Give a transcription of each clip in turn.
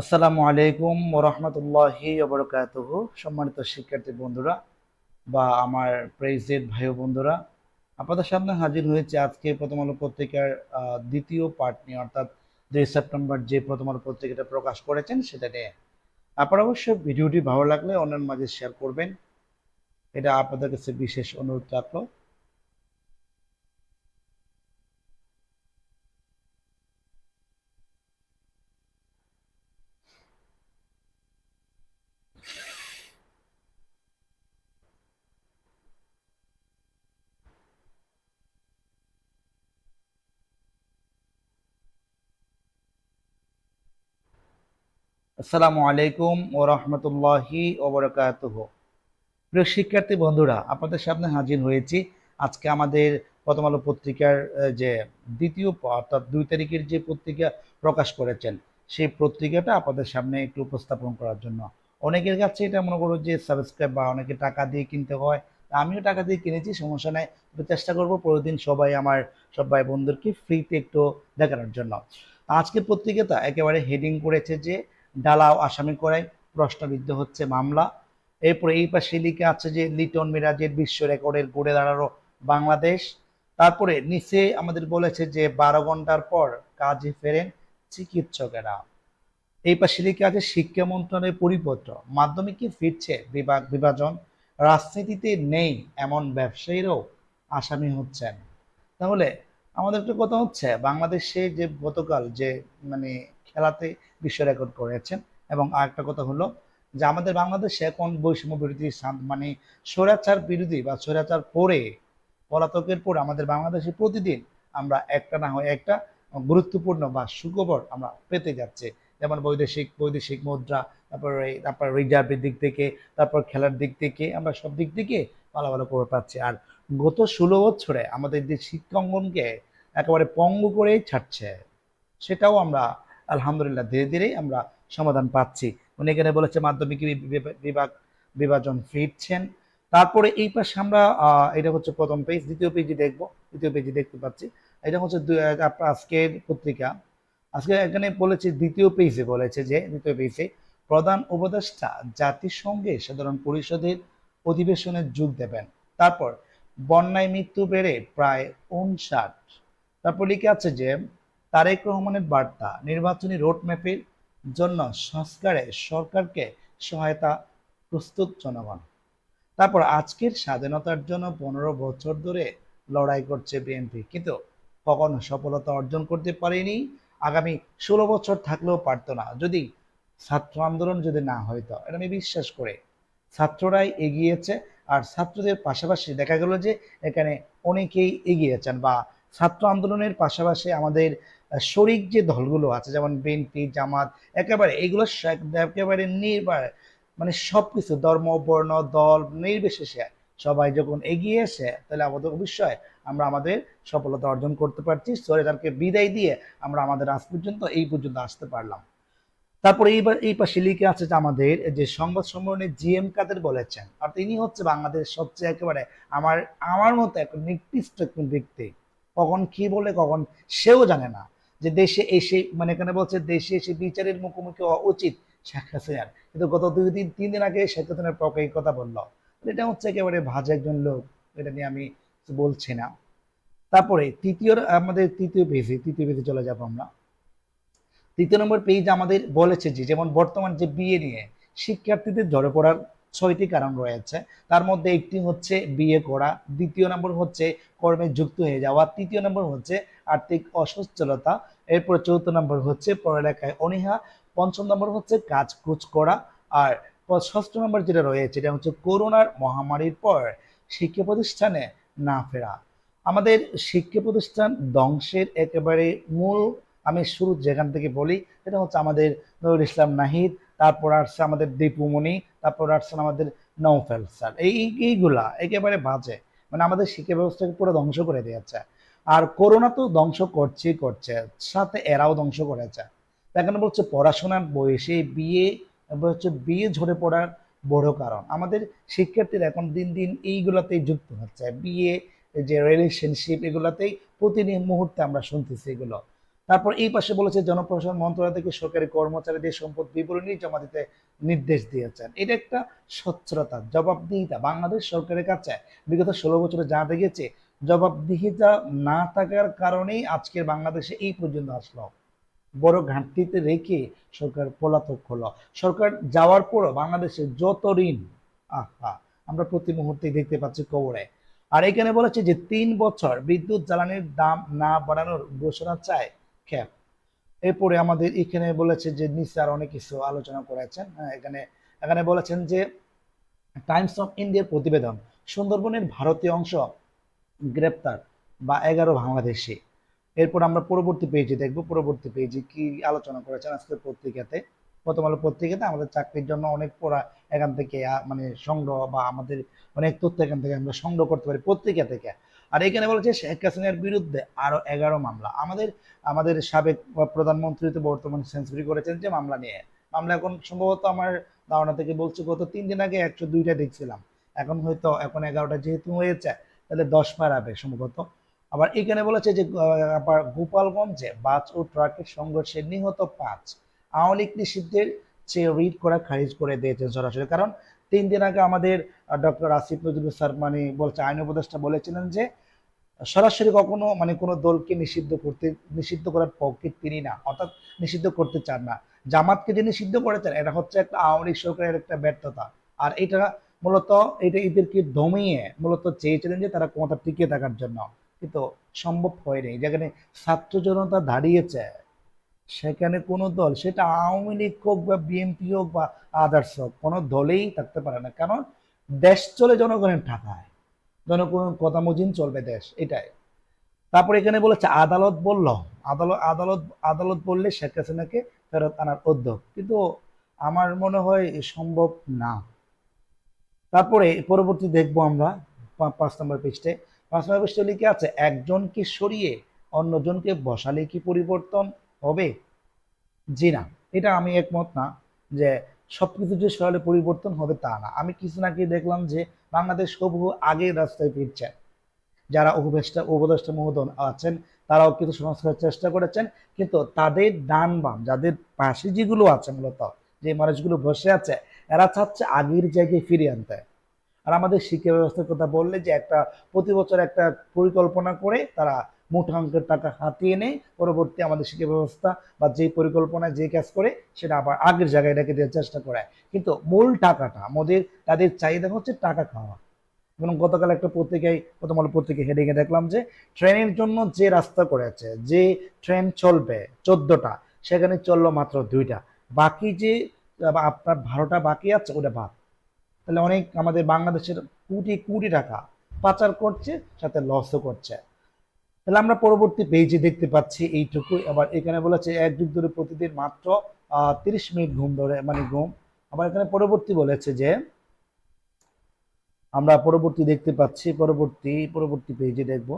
আসসালামু আলাইকুম ওরহমতুল্লাহি ওবরকাতুহ। সম্মানিত শিক্ষার্থী বন্ধুরা বা আমার প্রেসিডেন্ট ভাই বন্ধুরা, আপনাদের সামনে হাজির হয়েছে আজকে প্রথম আলো পত্রিকার দ্বিতীয় পার্ট নিয়ে, অর্থাৎ দুই সেপ্টেম্বর যে প্রথম আলো পত্রিকাটা প্রকাশ করেছেন সেটা নিয়ে। আপনারা অবশ্যই ভিডিওটি ভালো লাগলে অন্যের মাঝে শেয়ার করবেন। এটা আপনাদের কাছে বিশেষ অনুরোধ রাখল। আসসালামু আলাইকুম ও রহমতুল্লাহি ওবরাকাতুহ প্রিয় শিক্ষার্থী বন্ধুরা, আপনাদের সামনে হাজির হয়েছি আজকে আমাদের প্রথম আলো পত্রিকার যে দ্বিতীয় অর্থাৎ দুই তারিখের যে পত্রিকা প্রকাশ করেছেন, সেই পত্রিকাটা আপনাদের সামনে একটু উপস্থাপন করার জন্য। অনেকের কাছে এটা মনে করো যে সাবস্ক্রাইব বা অনেকে টাকা দিয়ে কিনতে হয় আমিও টাকা দিয়ে কিনেছি, সমস্যা নাই। চেষ্টা করব প্রতিদিন সবাই আমার, সব ভাই ফ্রিতে একটু দেখানোর জন্য। আজকের পত্রিকাটা একেবারে হেডিং করেছে যে ডালাও আসামি করায় প্রশ্নবিদ্ধ হচ্ছে মামলা। এরপরে এই পাশে লিখে আছে যে, লিটন মিরাজের বিশ্ব রেকর্ডের গড়ে দাঁড়াল বাংলাদেশ। তারপরে নিচে আমাদের বলেছে যে, বারো ঘণ্টার পর কাজে ফেরেন চিকিৎসকেরা। এই পাশে লিখে আছে, শিক্ষা মন্ত্রণালয়ের পরিপত্র। মাধ্যমিকে ফিরছে? বিভাগ বিভাজন। রাজনীতিতে নেই এমন ব্যবসায়ীরাও আসামি হচ্ছেন। তাহলে আমাদের একটা কথা হচ্ছে, বাংলাদেশে যে গতকাল যে মানে খেলাতে বিশ্ব রেকর্ড করেছেন। এবং আরেকটা কথা হলো যে আমাদের বাংলাদেশে এখন বৈষম্য বিরোধী মানে স্বৈরাচার বিরোধী বা স্বৈরাচার পরে, পলাতকের পরে আমাদের বাংলাদেশে প্রতিদিন আমরা একটা না হয় একটা গুরুত্বপূর্ণ বা সুখবর আমরা পেতে যাচ্ছে। যেমন বৈদেশিক বৈদেশিক মুদ্রা, তারপর তারপর রিজার্ভের দিক থেকে, তারপর খেলার দিক থেকে আমরা সব দিক থেকে ভালো ভালো খবর পাচ্ছি। আর গত ষোলো বছরে আমাদের যে শিক্ষাঙ্গনকে একেবারে পঙ্গু করেই ছাড়ছে, সেটাও আমরা আলহামদুলিল্লাহ, ধীরে ধীরে আমরা সমাধান পাচ্ছি। উনি এখানে বলেছে, মাধ্যমিক বিভাগ, বিভাজন ফিরছেন। তারপরে এই পাশে আমরা এটা হচ্ছে প্রথম পেজ দ্বিতীয় পেজে দেখব, দ্বিতীয় পেজে দেখতে পাচ্ছি। এটা হচ্ছে আজকের পত্রিকা। আজকে এখানে বলেছে, দ্বিতীয় পেজে বলেছে যে, দ্বিতীয় পেজে প্রধান উপদেষ্টা জাতিসংঘে সাধারণ পরিষদের অধিবেশনে যোগ দেবেন। তারপর, বন্যায় মৃত্যু বেড়ে প্রায় উনষাট তারপর লিখে আছে যে তারেক রহমানের বার্তা, নির্বাচনী রোডম্যাপের জন্য সংস্কারে সরকারকে সহায়তা প্রস্তুত জনগণ। তারপর আজকের স্বাধীনতার জন্য পনেরো বছর ধরে লড়াই করছে বিএনপি, কিন্তু কখনো সফলতা অর্জন করতে পারেনি। আগামী ষোলো বছর থাকলেও পারতো না। যদি ছাত্র আন্দোলন যদি না হইতো, এটা আমি বিশ্বাস করে, ছাত্ররাই এগিয়েছে। আর ছাত্রদের পাশাপাশি দেখা গেল যে এখানে অনেকেই এগিয়েছেন বা ছাত্র আন্দোলনের পাশাপাশি আমাদের শরিক যে দলগুলো আছে, যেমন বিএনপি, জামাত, একেবারে এগুলো একেবারে নির্বার মানে সবকিছু, ধর্ম, বর্ণ, দল নির্বিশেষে সবাই যখন এগিয়ে এসে, তাহলে আমাদের অবশ্যই আমরা আমাদের সফলতা অর্জন করতে পারছি। সরেদারকে বিদায় দিয়ে আমরা আমাদের আজ পর্যন্ত এই পর্যন্ত আসতে পারলাম। তারপরে এইবার এই পাশে লিখে আছে যে আমাদের যে সংবাদ সম্মেলনে জিএম কাদের বলেছেন আর তিনি হচ্ছে বাংলাদেশ সবচেয়ে একেবারে আমার আমার মতো এক নির্দিষ্ট ব্যক্তি। কখন কি বলে, কখন সেও জানে না। যে দেশে এসে মানে এখানে বলছে দেশে এসে বিচারের মুখোমুখি হওয়া উচিত শেখ হাসিনার। কিন্তু গত দুই দিন, তিন দিন আগে শেখ হাসিনার পক্ষে এই কথা বলল। এটা হচ্ছে একেবারে ভাজা একজন লোক, এটা নিয়ে আমি বলছি না। তারপরে তৃতীয়, আমাদের তৃতীয় পেজে তৃতীয় পেজে চলে যাব আমরা। তৃতীয় নম্বর পেজ আমাদের বলেছে যে, যেমন বর্তমান যে বিয়ে নিয়ে শিক্ষার্থীদের ঝরে পড়ার ছয়টি কারণ রয়েছে। তার মধ্যে একটি হচ্ছে বিয়ে করা, দ্বিতীয় নম্বর হচ্ছে কর্মে যুক্ত হয়ে যাওয়া, তৃতীয় নম্বর হচ্ছে আর্থিক অসচ্ছলতা এরপর চতুর্থ নম্বর হচ্ছে পড়ালেখায় অনীহা, পঞ্চম নম্বর হচ্ছে কাজ কুচ করা, আর ষষ্ঠ নম্বর যেটা রয়েছে, এটা হচ্ছে করোনার মহামারীর পর শিক্ষা প্রতিষ্ঠানে না ফেরা। আমাদের শিক্ষা প্রতিষ্ঠান ধ্বংসের একেবারে মূল, আমি শুরু যেখান থেকে বলি, সেটা হচ্ছে আমাদের নুরুল ইসলাম নাহিদ, তারপর আসছে আমাদের দীপুমণি তারপর আসছেন আমাদের নৌফেল স্যার। এই- এইগুলা একেবারে বাজে। মানে আমাদের শিক্ষা ব্যবস্থাকে পুরো ধ্বংস করে দিয়েছে। আর করোনা তো ধ্বংস করছেই করছে, সাথে এরাও ধ্বংস করেছে। এখন বলছে পড়াশোনার বয়সে বিয়ে হচ্ছে বিয়ে ঝরে পড়ার বড় কারণ। আমাদের শিক্ষার্থীরা এখন দিন দিন এইগুলাতেই যুক্ত হচ্ছে। বিয়ে যে রিলেশনশিপ এগুলাতেই প্রতিদিন মুহূর্তে আমরা শুনতেছি এগুলো। তারপর এই পাশে বলেছে জনপ্রশাসন মন্ত্রণালয় থেকে সরকারি কর্মচারীদের সম্পদ বিবরণী জমা দিতে নির্দেশ দিয়েছেন। এটা একটা স্বচ্ছতা জবাবদিহিতা। বাংলাদেশ সরকারের কাছে বিগত ষোলো বছরে যা দেখেছে জবাবদিহিতা না থাকার কারণেই আজকের বাংলাদেশে এই পর্যন্ত আসলো। বড় ঘাটতিতে রেখে সরকার পলাতক হলো। সরকার যাওয়ার পরও বাংলাদেশে যত ঋণ আহা আমরা প্রতি মুহূর্তে দেখতে পাচ্ছি কবরে। আর এখানে বলেছে যে তিন বছর বিদ্যুৎ জ্বালানির দাম না বাড়ানোর ঘোষণা চায় ক্যাপ এরপরে আমাদের এখানে বলেছে যে নিচে আর অনেক কিছু আলোচনা করেছেন। হ্যাঁ, এখানে এখানে বলেছেন যে টাইমস অফ ইন্ডিয়ার প্রতিবেদন সুন্দরবনের ভারতীয় অংশ গ্রেপ্তার বা এগারো বাংলাদেশি। এরপর আমরা পরবর্তী পেজে দেখব, পরবর্তী পেজে কি আলোচনা করেছেন আজকের পত্রিকাতে। প্রথম আলো পত্রিকাতে আমাদের চাকরির জন্য অনেক পড়া এখান থেকে মানে সংগ্রহ বা আমাদের অনেক তথ্য এখান থেকে আমরা সংগ্রহ করতে পারি পত্রিকা থেকে। আর এখানে বলেছে শেখ হাসিনার বিরুদ্ধে আরও এগারো মামলা। আমাদের আমাদের সাবেক প্রধানমন্ত্রী তো বর্তমানে সেঞ্চুরি করেছেন যে মামলা নিয়ে। মামলা এখন সম্ভবত আমার ধারণা থেকে বলছে গত তিন দিন আগে একশো দুইটা দেখছিলাম। এখন হয়তো এখন এগারোটা যেহেতু হয়েছে তাহলে দশ পারাবে সম্ভবত। আবার এখানে বলেছে যে আবার গোপালগঞ্জে বাস ও ট্রাকের সংঘর্ষে নিহত পাঁচ আওয়ামী লীগ নিষিদ্ধের চেয়ে রিট করা খারিজ করে দিয়েছেন সরাসরি। কারণ তিন দিন আগে আমাদের ডক্টর আসিফ নজরুল স্যার মানে বলছে, আইন উপদেষ্টা বলেছিলেন যে, সরাসরি কখনো মানে কোনো দলকে নিষিদ্ধ করতে, নিষিদ্ধ করার পক্ষে তিনি না, অর্থাৎ নিষিদ্ধ করতে চান না। জামাতকে যে নিষিদ্ধ করেছেন, এটা হচ্ছে একটা আওয়ামী লীগ সরকারের একটা ব্যর্থতা। আর এটা মূলত এটা এদেরকে দমিয়ে মূলত চেয়েছিলেন যে তারা ক্ষমতা টিকিয়ে থাকার জন্য। কিন্তু সম্ভব হয়নি। যেখানে ছাত্র জনতা দাঁড়িয়েছে, সেখানে কোনো দল, সেটা আওয়ামী লীগ হোক বা বিএনপি হোক বা আদার্স হোক, কোনো দলেই থাকতে পারে না। কারণ দেশ চলে জনগণের টাকায় জনগণের কথা মজিন চলবে দেশ, এটাই। তারপর এখানে বলেছে, আদালত বলল, আদালত আদালত আদালত বললে শেখ হাসিনাকে ফেরত আনার উদ্যোগ। কিন্তু আমার মনে হয় সম্ভব না। তারপরে পরবর্তী দেখব আমরা পাঁচ নম্বর পৃষ্ঠে। পাঁচ নম্বর পৃষ্ঠে লিখে আছে, একজনকে সরিয়ে অন্যজনকে বসালে কি পরিবর্তন হবে? জি না, এটা আমি একমত না যে সব কিছু যে সরালে পরিবর্তন হবে তা না। আমি কিছু না নাকি দেখলাম যে বাংলাদেশ হুবহু আগের রাস্তায় ফিরছে। যারা উপদেষ্টা উপদেষ্টা মহোদয় আছেন, তারাও কিন্তু সংস্কারের চেষ্টা করেছেন, কিন্তু তাদের ডান বাম, যাদের পাশে যেগুলো আছে মূলত, যে মানুষগুলো বসে আছে এরা চাচ্ছে আগের জায়গায় ফিরিয়ে আনতে। আর আমাদের শিক্ষা ব্যবস্থার কথা বললে যে একটা প্রতি বছর একটা পরিকল্পনা করে তারা মোটা অঙ্কের টাকা হাতিয়ে নেয়, পরবর্তী আমাদের শিক্ষা ব্যবস্থা বা যেই পরিকল্পনায় যে কাজ করে সেটা আবার আগের জায়গায় রেখে দেওয়ার চেষ্টা করে কিন্তু মূল টাকাটা আমাদের, তাদের চাহিদা হচ্ছে টাকা খাওয়া। এবং গতকাল একটা পত্রিকায় প্রথম আলো পত্রিকায় হেডিংয়ে দেখলাম যে ট্রেনের জন্য যে রাস্তা করেছে, যে ট্রেন চলবে, চোদ্দটা, সেখানে চলল মাত্র দুইটা। বাকি যে আপনার বারোটা বাকি আছে, ওটা বাদ। তাহলে অনেক আমাদের বাংলাদেশের কোটি কোটি টাকা পাচার করছে, সাথে লসও করছে। তাহলে আমরা পরবর্তী পেজে দেখতে পাচ্ছি এইটুকু আবার এখানে বলেছে, এক যুগ ধরে প্রতিদিন মাত্র তিরিশ মিনিট ঘুম ধরে মানে ঘুম। আবার এখানে পরবর্তী বলেছে যে, আমরা পরবর্তী দেখতে পাচ্ছি, পরবর্তী পরবর্তী পেজে দেখব।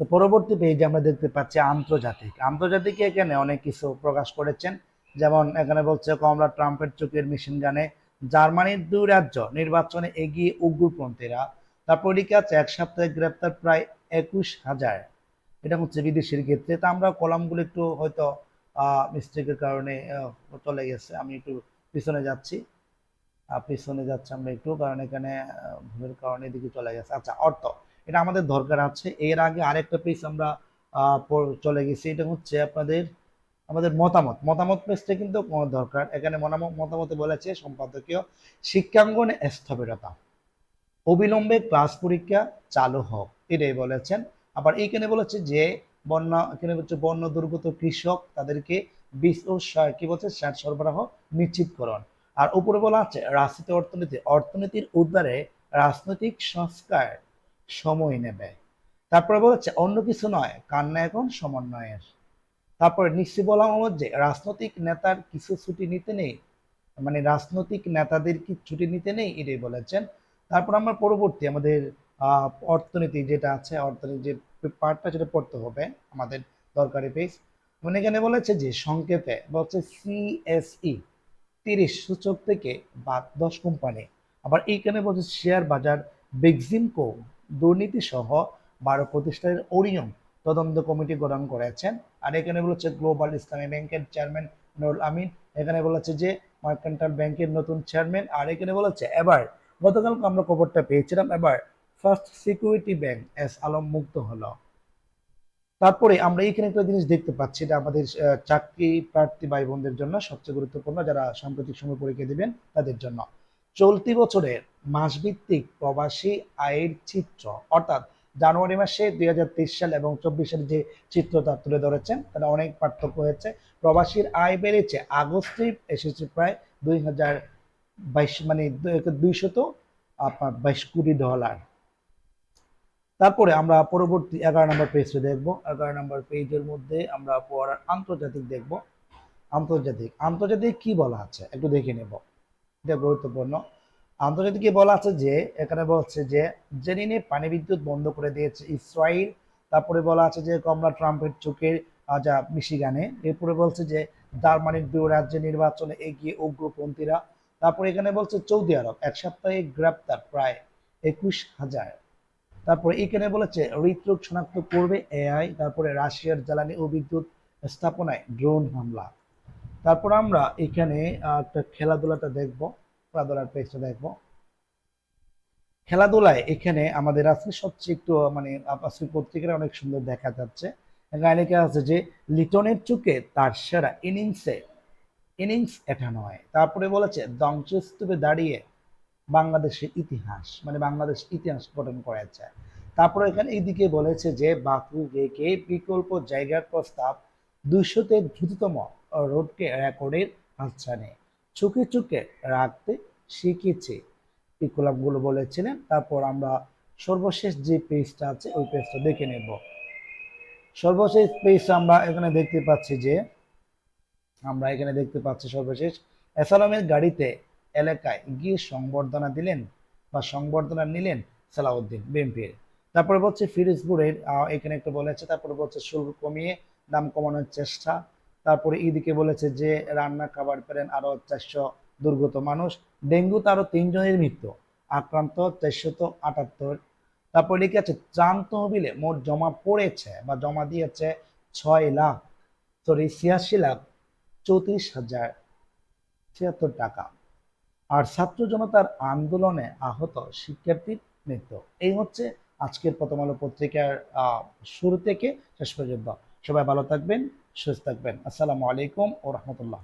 তো পরবর্তী পেজে আমরা দেখতে পাচ্ছি আন্তর্জাতিক। আন্তর্জাতিক এখানে অনেক কিছু প্রকাশ করেছেন। যেমন এখানে বলছে, কমলা ট্রাম্পের চোখের মেশিন গানে জার্মানির দুই রাজ্য নির্বাচনে এগিয়ে উগ্রপন্থীরা। তারপর লিখে আছে, এক সপ্তাহে গ্রেপ্তার প্রায় একুশ হাজার। এটা হচ্ছে বিদেশের ক্ষেত্রে। তা আমরা কলামগুলো একটু হয়তো মিস্টেকের কারণে চলে গেছে। আমি একটু পিছনে যাচ্ছি। পিছনে যাচ্ছে আমরা একটু, কারণ এখানে ভুলের কারণে এদিকে চলে গেছে। আচ্ছা অর্থ। এটা আমাদের দরকার আছে। এর আগে আরেকটা পেজ আমরা চলে গেছি। এটা হচ্ছে আপনাদের, আমাদের মতামত। মতামত পেজটা কিন্তু দরকার। এখানে মতামতে বলেছে সম্পাদকীয়, শিক্ষাঙ্গনে স্থবিরতা অবিলম্বে ক্লাস পরীক্ষা চালু হোক, এটাই বলেছেন। আবার এইখানে বলেছে যে, বন্যা, এখানে হচ্ছে বন্য দুর্গত কৃষক তাদেরকে বীজ ও সার, কি বলছে? সার সরবরাহ নিশ্চিতকরণ আর উপরে বলা আছে, রাজনীতি অর্থনীতি, অর্থনীতির উদ্ধারে রাজনৈতিক সংস্কার সময় নেবে। তারপরে বলেছে অন্য কিছু নয়, কান্না এখন সমন্বয়ের। তারপরে নিশ্চয় বলা হলো যে, রাজনৈতিক নেতার কিছু ছুটি নিতে নেই মানে রাজনৈতিক নেতাদের কি ছুটি নিতে নেই, এটাই বলেছেন। তারপর আমরা পরবর্তী আমাদের অর্থনীতি যেটা আছে, অর্থনীতি যে পার্টটা সেটা পড়তে হবে আমাদের দরকারি পেজ মানে এখানে বলেছে যে সংকেতে বলছে সিএসই তিরিশ সূচক থেকে বাদ দশ কোম্পানি আবার এইখানে বলছে শেয়ার বাজার বেক্সিমকো দুর্নীতি সহ বারো প্রতিষ্ঠানের অনিয়ম তদন্ত কমিটি গঠন করেছেন। আর এখানে বলেছে গ্লোবাল ইসলামী ব্যাংকের চেয়ারম্যান নুরুল আমিন এখানে বলেছে যে মার্কেন্টাইল ব্যাংকের নতুন চেয়ারম্যান আর এখানে বলেছে এবার গতকাল আমরা খবরটা পেয়েছিলাম, এবার First Security Bank S Alam মুক্ত হলো। তারপরে আমরা এখানে একটা জিনিস দেখতে পাচ্ছি, এটা আমাদের চাকরি প্রার্থী ভাই বোনদের জন্য সবচেয়ে গুরুত্বপূর্ণ, যারা সাম্প্রতিক সময় পরীক্ষা দিবেন তাদের জন্য। চলতি বছরের মাসভিত্তিক প্রবাসী আয়ের চিত্র। অর্থাৎ জানুয়ারি মাসে দুই হাজার তেইশ সাল এবং চব্বিশ সালে যে চিত্রটা তুলে ধরেছেন তারা অনেক পার্থক্য হয়েছে। প্রবাসীর আয় বেড়েছে। আগস্টে এসেছে প্রায় দুই হাজার বাইশ মানে দুইশত আপনার বাইশ কোটি ডলার। তারপরে আমরা পরবর্তী এগারো নম্বর পেজটা দেখব। এগারো নম্বর পেজের মধ্যে আমরা পড়ার আন্তর্জাতিক দেখব। আন্তর্জাতিক। আন্তর্জাতিক কি বলা আছে? একটু দেখে নেব। এটা গুরুত্বপূর্ণ। আন্তর্জাতিক বলা আছে যে, এখানে বলছে যে, জেনিনে পানি বিদ্যুৎ বন্ধ করে দিয়েছে ইসরায়েল। তারপরে বলা আছে যে, কমলা ট্রাম্পের চোখের যা মিশিগানে। এরপরে বলছে যে, জার্মানির দুই রাজ্যে নির্বাচনে এগিয়ে উগ্রপন্থীরা। তারপরে এখানে বলছে সৌদি আরব, এক সপ্তাহে গ্রেপ্তার প্রায় একুশ হাজার। তারপরে এখানে বলেছে, হৃদরোগ শনাক্ত করবে এআই। তারপরে রাশিয়ার জ্বালানি ও বিদ্যুৎ স্থাপনায় ড্রোন হামলা। তারপর আমরা এখানে একটা খেলাধুলাটা দেখব। খেলাধুলার পেজটা দেখব। খেলাধুলায় এখানে আমাদের আজকে সবচেয়ে একটু মানে আজকে পত্রিকাটা অনেক সুন্দর দেখা যাচ্ছে। এখানে আছে যে, লিটনের চুকে তার সেরা ইনিংসে ইনিংস এটা নয়। তারপরে বলেছে ধ্বংসস্তূপে দাঁড়িয়ে বাংলাদেশের ইতিহাস মানে বাংলাদেশ ইতিহাস গঠন করেছে। তারপরে এখানে এইদিকে বলেছে যে বাকু গেকে বিকল্প জায়গার প্রস্তাব দুইশোতে দ্রুততম রোডকে রেকর্ডের হাতছানে চুকে চুকে রাখতে শিখেছে। এই গোলাপগুলো বলেছিলেন, তারপর আমরা সর্বশেষ যে পেজটা আছে, ওই পেজটা দেখে নেব। সর্বশেষ পেজ আমরা এখানে দেখতে পাচ্ছি যে, আমরা এখানে দেখতে পাচ্ছি সর্বশেষ, এসালামের গাড়িতে এলাকায় গিয়ে সংবর্ধনা দিলেন বা সংবর্ধনা নিলেন সালাউদ্দিন বিএনপির। তারপরে বলছে ফিরোজপুরের এখানে একটু বলেছে, তারপরে বলছে শুল্ক কমিয়ে দাম কমানোর চেষ্টা তারপরে এদিকে বলেছে যে, রান্না খাবার পেলেন আরও চারশো দুর্গত মানুষ। ডেঙ্গুতে আরও তিনজনের মৃত্যু, আক্রান্ত চারশত আটাত্তর। তারপর লিখে আছে, ত্রাণ তহবিলে মোট জমা পড়েছে বা জমা দিয়েছে ছয় লাখ। সরি, ছিয়াশি লাখ চৌত্রিশ হাজার ছিয়াত্তর টাকা। আর ছাত্র জনতার আন্দোলনে আহত শিক্ষার্থীর মৃত্যু। এই হচ্ছে আজকের প্রথম আলো পত্রিকার শুরু থেকে শেষ পর্যন্ত। সবাই ভালো থাকবেন। সুস্থ থাকবেন আসসালামু আলাইকুম ও রহমতুল্লাহ